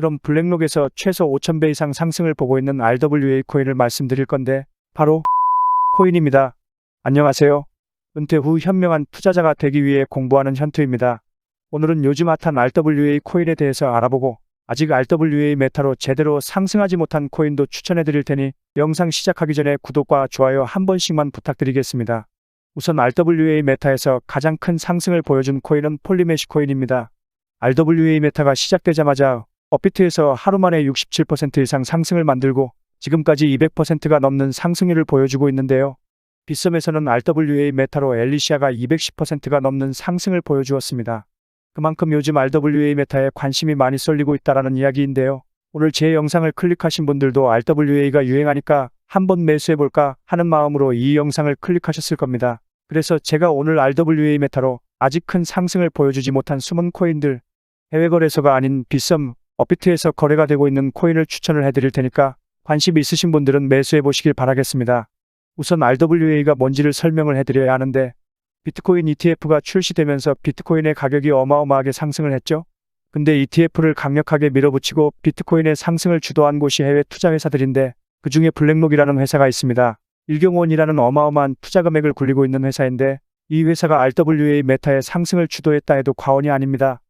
그럼 블랙록에서 최소 5,000배 이상 상승을 보고 있는 RWA 코인을 말씀드릴 건데 바로 코인입니다. 안녕하세요. 은퇴 후 현명한 투자자가 되기 위해 공부하는 현투입니다. 오늘은 요즘 핫한 RWA 코인에 대해서 알아보고 아직 RWA 메타로 제대로 상승하지 못한 코인도 추천해 드릴 테니 영상 시작하기 전에 구독과 좋아요 한 번씩만 부탁드리겠습니다. 우선 RWA 메타에서 가장 큰 상승을 보여준 코인은 폴리메시 코인입니다. RWA 메타가 시작되자마자 업비트에서 하루 만에 67% 이상 상승을 만들고 지금까지 200%가 넘는 상승률을 보여주고 있는데요. 빗썸에서는 RWA 메타로 엘리시아가 210%가 넘는 상승을 보여주었습니다. 그만큼 요즘 RWA 메타에 관심이 많이 쏠리고 있다라는 이야기인데요. 오늘 제 영상을 클릭하신 분들도 RWA가 유행하니까 한번 매수해볼까 하는 마음으로 이 영상을 클릭하셨을 겁니다. 그래서 제가 오늘 RWA 메타로 아직 큰 상승을 보여주지 못한 숨은 코인들, 해외 거래소가 아닌 빗썸, 업비트에서 거래가 되고 있는 코인을 추천을 해드릴 테니까 관심 있으신 분들은 매수해 보시길 바라겠습니다. 우선 RWA가 뭔지를 설명을 해드려야 하는데 비트코인 ETF가 출시되면서 비트코인의 가격이 어마어마하게 상승을 했죠. 근데 ETF를 강력하게 밀어붙이고 비트코인의 상승을 주도한 곳이 해외 투자 회사들인데 그 중에 블랙록이라는 회사가 있습니다. 일경원이라는 어마어마한 투자 금액을 굴리고 있는 회사인데 이 회사가 RWA 메타의 상승을 주도했다 해도 과언이 아닙니다.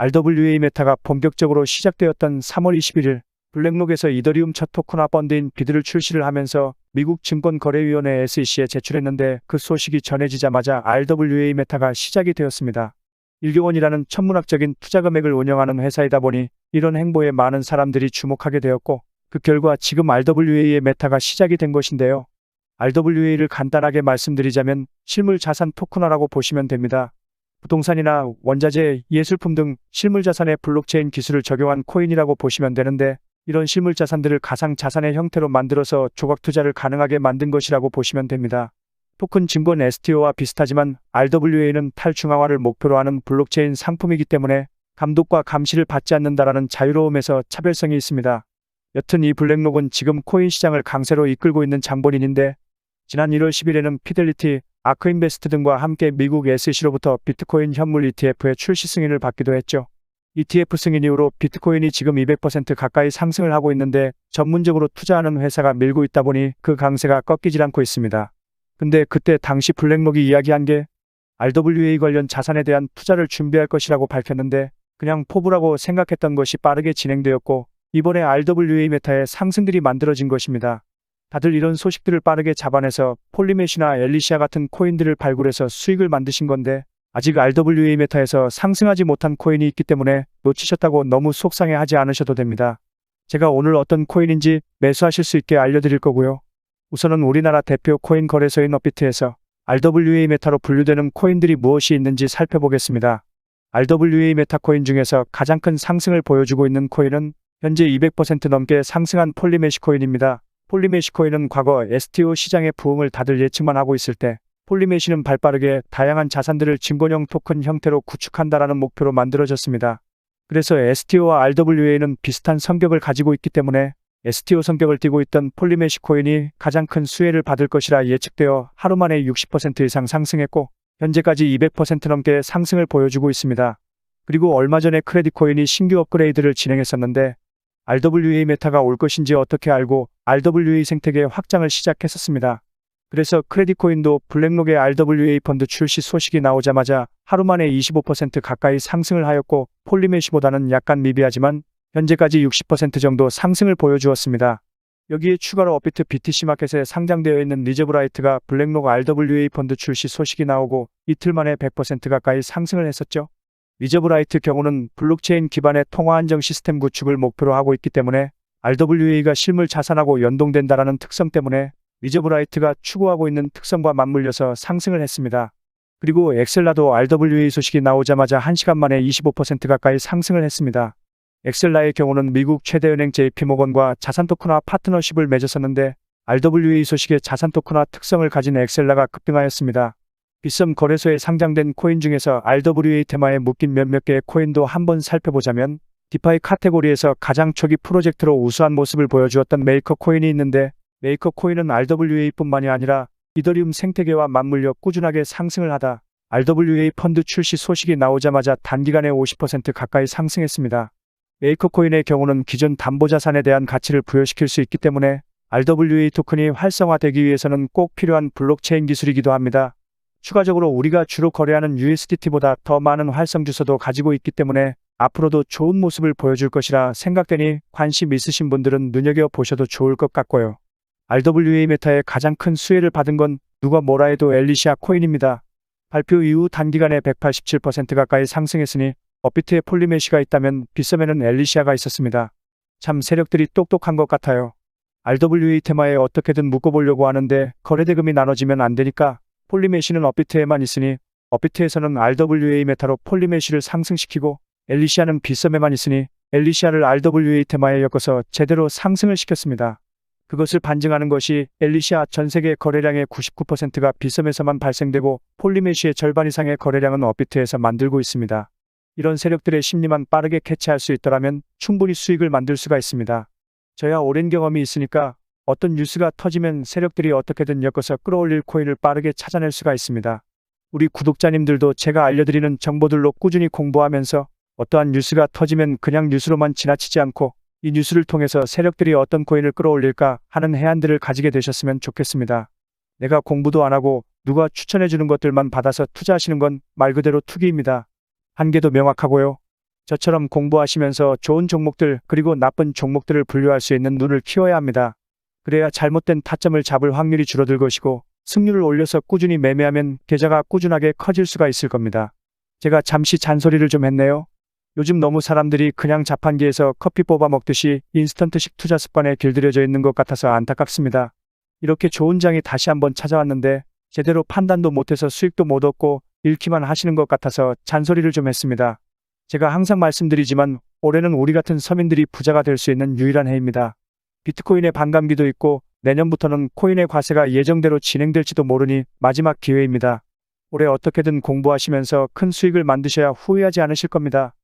RWA 메타가 본격적으로 시작되었던 3월 21일 블랙록에서 이더리움 첫 토큰화 펀드인 비드를 출시를 하면서 미국 증권거래위원회 SEC에 제출했는데 그 소식이 전해지자마자 RWA 메타가 시작이 되었습니다. 일교원이라는 천문학적인 투자 금액을 운영하는 회사이다 보니 이런 행보에 많은 사람들이 주목하게 되었고 그 결과 지금 RWA의 메타가 시작이 된 것인데요. RWA를 간단하게 말씀드리자면 실물 자산 토큰화라고 보시면 됩니다. 부동산이나 원자재, 예술품 등 실물 자산에 블록체인 기술을 적용한 코인이라고 보시면 되는데 이런 실물 자산들을 가상 자산의 형태로 만들어서 조각 투자를 가능하게 만든 것이라고 보시면 됩니다. 토큰 증권 STO와 비슷하지만 RWA는 탈중앙화를 목표로 하는 블록체인 상품이기 때문에 감독과 감시를 받지 않는다라는 자유로움에서 차별성이 있습니다. 여튼 이 블랙록은 지금 코인 시장을 강세로 이끌고 있는 장본인인데 지난 1월 10일에는 피델리티, 아크인베스트 등과 함께 미국 SEC로부터 비트코인 현물 ETF의 출시 승인을 받기도 했죠. ETF 승인 이후로 비트코인이 지금 200% 가까이 상승을 하고 있는데 전문적으로 투자하는 회사가 밀고 있다 보니 그 강세가 꺾이질 않고 있습니다. 근데 그때 당시 블랙록이 이야기한 게 RWA 관련 자산에 대한 투자를 준비할 것이라고 밝혔는데 그냥 포부라고 생각했던 것이 빠르게 진행되었고 이번에 RWA 메타의 상승들이 만들어진 것입니다. 다들 이런 소식들을 빠르게 잡아내서 폴리메시나 엘리시아 같은 코인들을 발굴해서 수익을 만드신 건데 아직 RWA 메타에서 상승하지 못한 코인이 있기 때문에 놓치셨다고 너무 속상해하지 않으셔도 됩니다. 제가 오늘 어떤 코인인지 매수하실 수 있게 알려드릴 거고요. 우선은 우리나라 대표 코인 거래소인 업비트에서 RWA 메타로 분류되는 코인들이 무엇이 있는지 살펴보겠습니다. RWA 메타 코인 중에서 가장 큰 상승을 보여주고 있는 코인은 현재 200% 넘게 상승한 폴리메시 코인입니다. 폴리메시 코인은 과거 STO 시장의 부흥을 다들 예측만 하고 있을 때 폴리메시는 발빠르게 다양한 자산들을 증권형 토큰 형태로 구축한다라는 목표로 만들어졌습니다. 그래서 STO와 RWA는 비슷한 성격을 가지고 있기 때문에 STO 성격을 띠고 있던 폴리메시 코인이 가장 큰 수혜를 받을 것이라 예측되어 하루 만에 60% 이상 상승했고 현재까지 200% 넘게 상승을 보여주고 있습니다. 그리고 얼마 전에 크레딧 코인이 신규 업그레이드를 진행했었는데 RWA 메타가 올 것인지 어떻게 알고 RWA 생태계 확장을 시작했었습니다. 그래서 크레딧 코인도 블랙록의 RWA 펀드 출시 소식이 나오자마자 하루 만에 25% 가까이 상승을 하였고 폴리메시보다는 약간 미비하지만 현재까지 60% 정도 상승을 보여주었습니다. 여기에 추가로 업비트 BTC 마켓에 상장되어 있는 리저브라이트가 블랙록 RWA 펀드 출시 소식이 나오고 이틀 만에 100% 가까이 상승을 했었죠. 리저브라이트 경우는 블록체인 기반의 통화 안정 시스템 구축을 목표로 하고 있기 때문에 RWA가 실물 자산하고 연동된다라는 특성 때문에 리저브라이트가 추구하고 있는 특성과 맞물려서 상승을 했습니다. 그리고 엑셀라도 RWA 소식이 나오자마자 1시간 만에 25% 가까이 상승을 했습니다. 엑셀라의 경우는 미국 최대 은행 JP모건과 자산 토큰화 파트너십을 맺었었는데 RWA 소식의 자산 토큰화 특성을 가진 엑셀라가 급등하였습니다. 빗썸 거래소에 상장된 코인 중에서 RWA 테마에 묶인 몇몇 개의 코인도 한번 살펴보자면 디파이 카테고리에서 가장 초기 프로젝트로 우수한 모습을 보여주었던 메이커 코인이 있는데 메이커 코인은 RWA뿐만이 아니라 이더리움 생태계와 맞물려 꾸준하게 상승을 하다 RWA 펀드 출시 소식이 나오자마자 단기간에 50% 가까이 상승했습니다. 메이커 코인의 경우는 기존 담보자산에 대한 가치를 부여시킬 수 있기 때문에 RWA 토큰이 활성화되기 위해서는 꼭 필요한 블록체인 기술이기도 합니다. 추가적으로 우리가 주로 거래하는 USDT보다 더 많은 활성 주소도 가지고 있기 때문에 앞으로도 좋은 모습을 보여줄 것이라 생각되니 관심 있으신 분들은 눈여겨보셔도 좋을 것 같고요. RWA 메타의 가장 큰 수혜를 받은 건 누가 뭐라 해도 엘리시아 코인입니다. 발표 이후 단기간에 187% 가까이 상승했으니 업비트에 폴리메시가 있다면 빗썸에는 엘리시아가 있었습니다. 참 세력들이 똑똑한 것 같아요. RWA 테마에 어떻게든 묶어보려고 하는데 거래대금이 나눠지면 안 되니까 폴리메시는 업비트에만 있으니 업비트에서는 RWA 메타로 폴리메시를 상승시키고 엘리시아는 빗썸에만 있으니 엘리시아를 RWA 테마에 엮어서 제대로 상승을 시켰습니다. 그것을 반증하는 것이 엘리시아 전 세계 거래량의 99%가 빗썸에서만 발생되고 폴리메시의 절반 이상의 거래량은 업비트에서 만들고 있습니다. 이런 세력들의 심리만 빠르게 캐치할 수 있더라면 충분히 수익을 만들 수가 있습니다. 저야 오랜 경험이 있으니까 어떤 뉴스가 터지면 세력들이 어떻게든 엮어서 끌어올릴 코인을 빠르게 찾아낼 수가 있습니다. 우리 구독자님들도 제가 알려드리는 정보들로 꾸준히 공부하면서 어떠한 뉴스가 터지면 그냥 뉴스로만 지나치지 않고 이 뉴스를 통해서 세력들이 어떤 코인을 끌어올릴까 하는 해안들을 가지게 되셨으면 좋겠습니다. 내가 공부도 안 하고 누가 추천해주는 것들만 받아서 투자하시는 건 말 그대로 투기입니다. 한계도 명확하고요. 저처럼 공부하시면서 좋은 종목들 그리고 나쁜 종목들을 분류할 수 있는 눈을 키워야 합니다. 그래야 잘못된 타점을 잡을 확률이 줄어들 것이고 승률을 올려서 꾸준히 매매하면 계좌가 꾸준하게 커질 수가 있을 겁니다. 제가 잠시 잔소리를 좀 했네요. 요즘 너무 사람들이 그냥 자판기에서 커피 뽑아 먹듯이 인스턴트식 투자 습관에 길들여져 있는 것 같아서 안타깝습니다. 이렇게 좋은 장이 다시 한번 찾아왔는데 제대로 판단도 못해서 수익도 못 얻고 잃기만 하시는 것 같아서 잔소리를 좀 했습니다. 제가 항상 말씀드리지만 올해는 우리 같은 서민들이 부자가 될 수 있는 유일한 해입니다. 비트코인의 반감기도 있고 내년부터는 코인의 과세가 예정대로 진행될지도 모르니 마지막 기회입니다. 올해 어떻게든 공부하시면서 큰 수익을 만드셔야 후회하지 않으실 겁니다.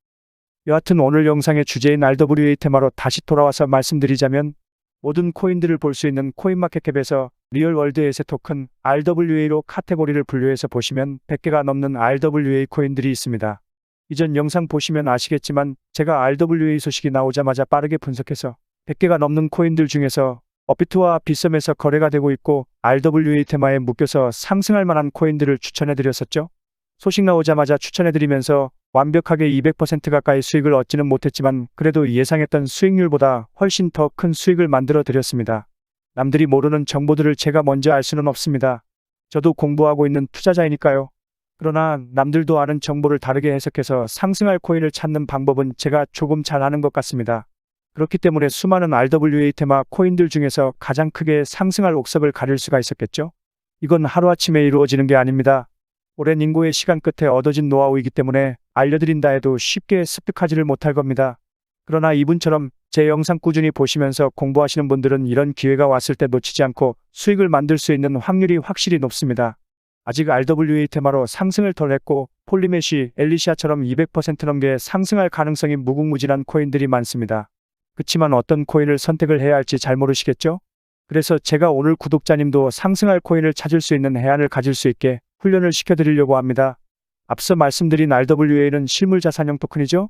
여하튼 오늘 영상의 주제인 RWA 테마로 다시 돌아와서 말씀드리자면 모든 코인들을 볼 수 있는 코인마켓캡에서 리얼월드 에세 토큰 RWA로 카테고리를 분류해서 보시면 100개가 넘는 RWA 코인들이 있습니다. 이전 영상 보시면 아시겠지만 제가 RWA 소식이 나오자마자 빠르게 분석해서 100개가 넘는 코인들 중에서 업비트와 빗썸에서 거래가 되고 있고 RWA 테마에 묶여서 상승할 만한 코인들을 추천해드렸었죠. 소식 나오자마자 추천해드리면서 완벽하게 200% 가까이 수익을 얻지는 못했지만 그래도 예상했던 수익률보다 훨씬 더 큰 수익을 만들어 드렸습니다. 남들이 모르는 정보들을 제가 먼저 알 수는 없습니다. 저도 공부하고 있는 투자자이니까요. 그러나 남들도 아는 정보를 다르게 해석해서 상승할 코인을 찾는 방법은 제가 조금 잘 아는 것 같습니다. 그렇기 때문에 수많은 RWA 테마 코인들 중에서 가장 크게 상승할 옥석을 가릴 수가 있었겠죠? 이건 하루아침에 이루어지는 게 아닙니다. 오랜 인고의 시간 끝에 얻어진 노하우이기 때문에 알려드린다 해도 쉽게 습득하지를 못할 겁니다. 그러나 이분처럼 제 영상 꾸준히 보시면서 공부하시는 분들은 이런 기회가 왔을 때 놓치지 않고 수익을 만들 수 있는 확률이 확실히 높습니다. 아직 RWA 테마로 상승을 덜 했고 폴리메시, 엘리시아처럼 200% 넘게 상승할 가능성이 무궁무진한 코인들이 많습니다. 그치만 어떤 코인을 선택을 해야 할지 잘 모르시겠죠? 그래서 제가 오늘 구독자님도 상승할 코인을 찾을 수 있는 해안을 가질 수 있게 훈련을 시켜드리려고 합니다. 앞서 말씀드린 RWA는 실물자산형 토큰이죠.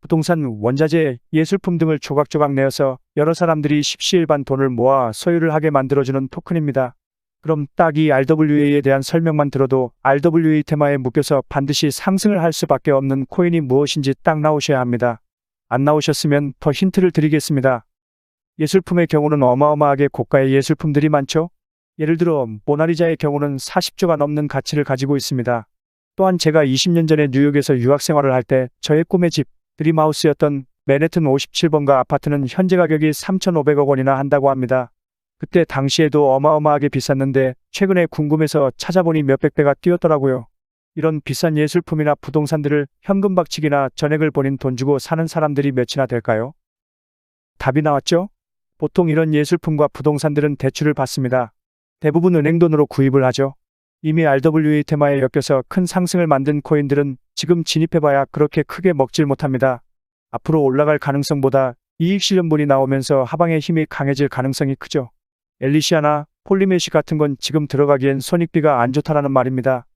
부동산, 원자재, 예술품 등을 조각조각 내어서 여러 사람들이 십시일반 돈을 모아 소유를 하게 만들어주는 토큰입니다. 그럼 딱 이 RWA에 대한 설명만 들어도 RWA 테마에 묶여서 반드시 상승을 할 수밖에 없는 코인이 무엇인지 딱 나오셔야 합니다. 안 나오셨으면 더 힌트를 드리겠습니다. 예술품의 경우는 어마어마하게 고가의 예술품들이 많죠. 예를 들어 모나리자의 경우는 40조가 넘는 가치를 가지고 있습니다. 또한 제가 20년 전에 뉴욕에서 유학 생활을 할 때 저의 꿈의 집 드림하우스였던 맨해튼 57번가 아파트는 현재 가격이 3,500억 원이나 한다고 합니다. 그때 당시에도 어마어마하게 비쌌는데 최근에 궁금해서 찾아보니 몇백 배가 뛰었더라고요. 이런 비싼 예술품이나 부동산들을 현금 박치기나 전액을 본인 돈 주고 사는 사람들이 몇이나 될까요? 답이 나왔죠? 보통 이런 예술품과 부동산들은 대출을 받습니다. 대부분 은행 돈으로 구입을 하죠. 이미 RWA 테마에 엮여서 큰 상승을 만든 코인들은 지금 진입해봐야 그렇게 크게 먹질 못합니다. 앞으로 올라갈 가능성보다 이익 실현분이 나오면서 하방의 힘이 강해질 가능성이 크죠. 엘리시아나 폴리메시 같은 건 지금 들어가기엔 손익비가 안 좋다라는 말입니다.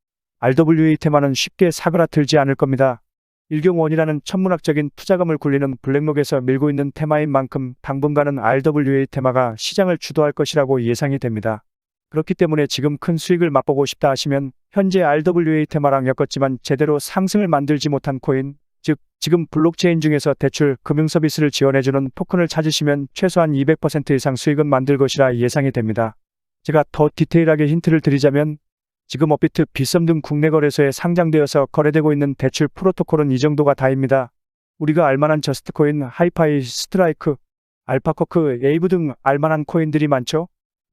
RWA 테마는 쉽게 사그라들지 않을 겁니다. 일경원이라는 천문학적인 투자금을 굴리는 블랙록에서 밀고 있는 테마인 만큼 당분간은 RWA 테마가 시장을 주도할 것이라고 예상이 됩니다. 그렇기 때문에 지금 큰 수익을 맛보고 싶다 하시면 현재 RWA 테마랑 엮었지만 제대로 상승을 만들지 못한 코인, 즉 지금 블록체인 중에서 대출, 금융 서비스를 지원해주는 토큰을 찾으시면 최소한 200% 이상 수익은 만들 것이라 예상이 됩니다. 제가 더 디테일하게 힌트를 드리자면 지금 업비트, 비썸 등 국내 거래소에 상장되어서 거래되고 있는 대출 프로토콜은 이 정도가 다입니다. 우리가 알만한 저스트코인, 하이파이, 스트라이크, 알파코크, 에이브 등 알만한 코인들이 많죠?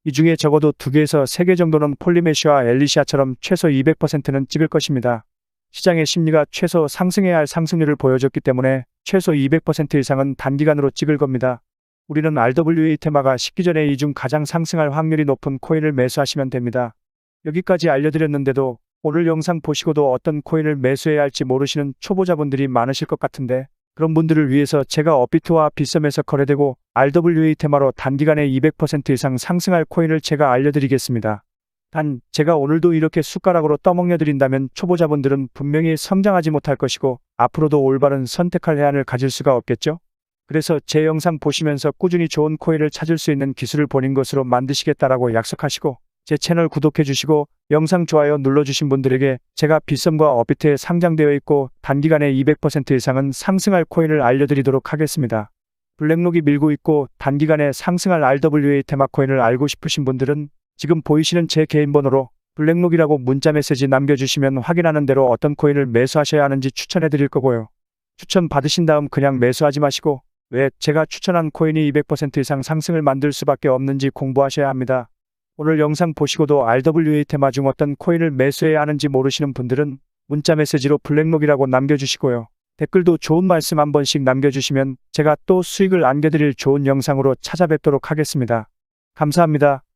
이 중에 적어도 두 개에서 세개 정도는 폴리메시와 엘리시아처럼 최소 200%는 찍을 것입니다. 시장의 심리가 최소 상승해야 할 상승률을 보여줬기 때문에 최소 200% 이상은 단기간으로 찍을 겁니다. 우리는 RWA 테마가 식기 전에 이 중 가장 상승할 확률이 높은 코인을 매수하시면 됩니다. 여기까지 알려드렸는데도 오늘 영상 보시고도 어떤 코인을 매수해야 할지 모르시는 초보자분들이 많으실 것 같은데 그런 분들을 위해서 제가 업비트와 비썸에서 거래되고 RWA 테마로 단기간에 200% 이상 상승할 코인을 제가 알려드리겠습니다. 단 제가 오늘도 이렇게 숟가락으로 떠먹여 드린다면 초보자분들은 분명히 성장하지 못할 것이고 앞으로도 올바른 선택할 해안을 가질 수가 없겠죠? 그래서 제 영상 보시면서 꾸준히 좋은 코인을 찾을 수 있는 기술을 본인 것으로 만드시겠다라고 약속하시고 제 채널 구독해 주시고 영상 좋아요 눌러주신 분들에게 제가 비썸과 업비트에 상장되어 있고 단기간에 200% 이상은 상승할 코인을 알려드리도록 하겠습니다. 블랙록이 밀고 있고 단기간에 상승할 RWA 테마 코인을 알고 싶으신 분들은 지금 보이시는 제 개인 번호로 블랙록이라고 문자 메시지 남겨주시면 확인하는 대로 어떤 코인을 매수하셔야 하는지 추천해 드릴 거고요. 추천 받으신 다음 그냥 매수하지 마시고 왜 제가 추천한 코인이 200% 이상 상승을 만들 수밖에 없는지 공부하셔야 합니다. 오늘 영상 보시고도 RWA 테마 중 어떤 코인을 매수해야 하는지 모르시는 분들은 문자 메시지로 블랙록이라고 남겨주시고요. 댓글도 좋은 말씀 한 번씩 남겨주시면 제가 또 수익을 안겨드릴 좋은 영상으로 찾아뵙도록 하겠습니다. 감사합니다.